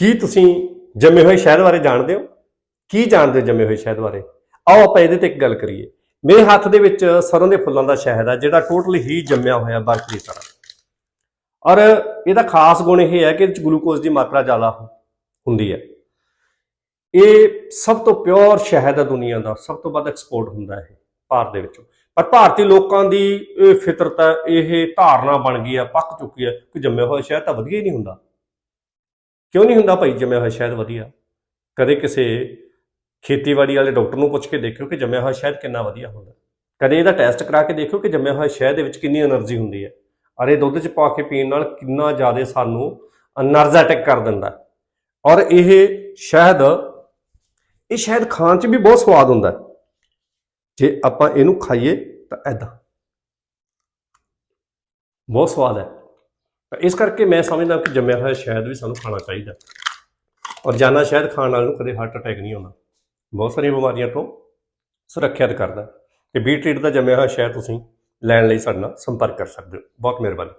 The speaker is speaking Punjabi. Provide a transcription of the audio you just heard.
ਕੀ ਤੁਸੀਂ ਜੰਮੇ ਹੋਏ ਸ਼ਹਿਦ ਬਾਰੇ ਜਾਣਦੇ ਹੋ? ਕੀ ਜਾਣਦੇ ਹੋ ਜੰਮੇ ਹੋਏ ਸ਼ਹਿਦ ਬਾਰੇ? ਆਓ ਆਪਾਂ ਇਹਦੇ ਤੇ ਇੱਕ ਗੱਲ ਕਰੀਏ। ਮੇਰੇ ਹੱਥ ਦੇ ਵਿੱਚ ਸਰੋਂ ਦੇ ਫੁੱਲਾਂ ਦਾ ਸ਼ਹਿਦ ਆ, ਜਿਹੜਾ ਟੋਟਲੀ ਹੀ ਜੰਮਿਆ ਹੋਇਆ ਬਰਫ ਦੀ ਤਰ੍ਹਾਂ। ਔਰ ਇਹਦਾ ਖਾਸ ਗੁਣ ਇਹ ਹੈ ਕਿ ਇਹਦੇ ਵਿੱਚ ਗਲੂਕੋਜ਼ ਦੀ ਮਾਤਰਾ ਜ਼ਿਆਦਾ ਹੁੰਦੀ ਹੈ। ਇਹ ਸਭ ਤੋਂ ਪਿਓਰ ਸ਼ਹਿਦ ਹੈ ਦੁਨੀਆ ਦਾ, ਸਭ ਤੋਂ ਵੱਧ ਐਕਸਪੋਰਟ ਹੁੰਦਾ ਹੈ ਇਹ, ਭਾਰਤ ਦੇ ਵਿੱਚੋਂ। ਪਰ ਭਾਰਤੀ ਲੋਕਾਂ ਦੀ ਇਹ ਫਿਤਰਤ ਹੈ ਇਹ ਧਾਰਨਾ ਬਣ ਗਈ ਹੈ ਪੱਕ ਚੁੱਕੀ ਹੈ ਕਿ ਜੰਮੇ ਹੋਏ ਸ਼ਹਿਦ ਤਾਂ ਵਧੀਆ ਹੀ ਨਹੀਂ ਹੁੰਦਾ। ਕਿਉਂ ਨਹੀਂ ਹੁੰਦਾ ਭਾਈ ਜੰਮਿਆ ਹੋਇਆ ਸ਼ਾਇਦ ਵਧੀਆ? ਕਦੇ ਕਿਸੇ ਖੇਤੀਬਾੜੀ ਵਾਲੇ ਡਾਕਟਰ ਨੂੰ ਪੁੱਛ ਕੇ ਦੇਖਿਓ ਕਿ ਜੰਮਿਆ ਹੋਇਆ ਸ਼ਹਿਦ ਕਿੰਨਾ ਵਧੀਆ ਹੁੰਦਾ। ਕਦੇ ਇਹਦਾ ਟੈਸਟ ਕਰਾ ਕੇ ਦੇਖਿਓ ਕਿ ਜੰਮਿਆ ਹੋਇਆ ਸ਼ਹਿਦ ਦੇ ਵਿੱਚ ਕਿੰਨੀ એનર્ਜੀ ਹੁੰਦੀ ਹੈ। ਅਰੇ ਦੁੱਧ 'ਚ ਪਾ ਕੇ ਪੀਣ ਨਾਲ ਕਿੰਨਾ ਜ਼ਿਆਦਾ ਸਾਨੂੰ એનર્ਜੈਟਿਕ ਕਰ ਦਿੰਦਾ ਔਰ ਇਹ ਸ਼ਾਇਦ ਇਹ ਸ਼ਾਇਦ ਖਾਣ 'ਚ ਵੀ ਬਹੁਤ ਸਵਾਦ ਹੁੰਦਾ ਜੇ ਆਪਾਂ ਇਹਨੂੰ ਖਾਈਏ ਤਾਂ ਐਦਾਂ ਬਹੁਤ ਸਵਾਦ ਹੈ। ਇਸ ਕਰਕੇ ਮੈਂ ਸਮਝਦਾ ਕਿ ਜੰਮਿਆ ਹੋਇਆ ਸ਼ਹਿਦ ਵੀ ਸਾਨੂੰ ਖਾਣਾ ਚਾਹੀਦਾ। ਔਰ ਜਾਨਾ ਸ਼ਹਿਦ ਖਾਣ ਨਾਲ ਨੂੰ ਕਦੇ ਹਾਰਟ ਅਟੈਕ ਨਹੀਂ ਆਉਂਦਾ ਬਹੁਤ ਸਾਰੀਆਂ ਬਿਮਾਰੀਆਂ ਤੋਂ ਸੁਰੱਖਿਅਤ ਕਰਦਾ। ਤੇ ਬੀ ਟ੍ਰੀਟ ਦਾ ਜੰਮਿਆ ਹੋਇਆ ਸ਼ਹਿਦ ਤੁਸੀਂ ਲੈਣ ਲਈ ਸਾਡੇ ਨਾਲ ਸੰਪਰਕ ਕਰ ਸਕਦੇ ਹੋ। ਬਹੁਤ ਮਿਹਰਬਾਨੀ।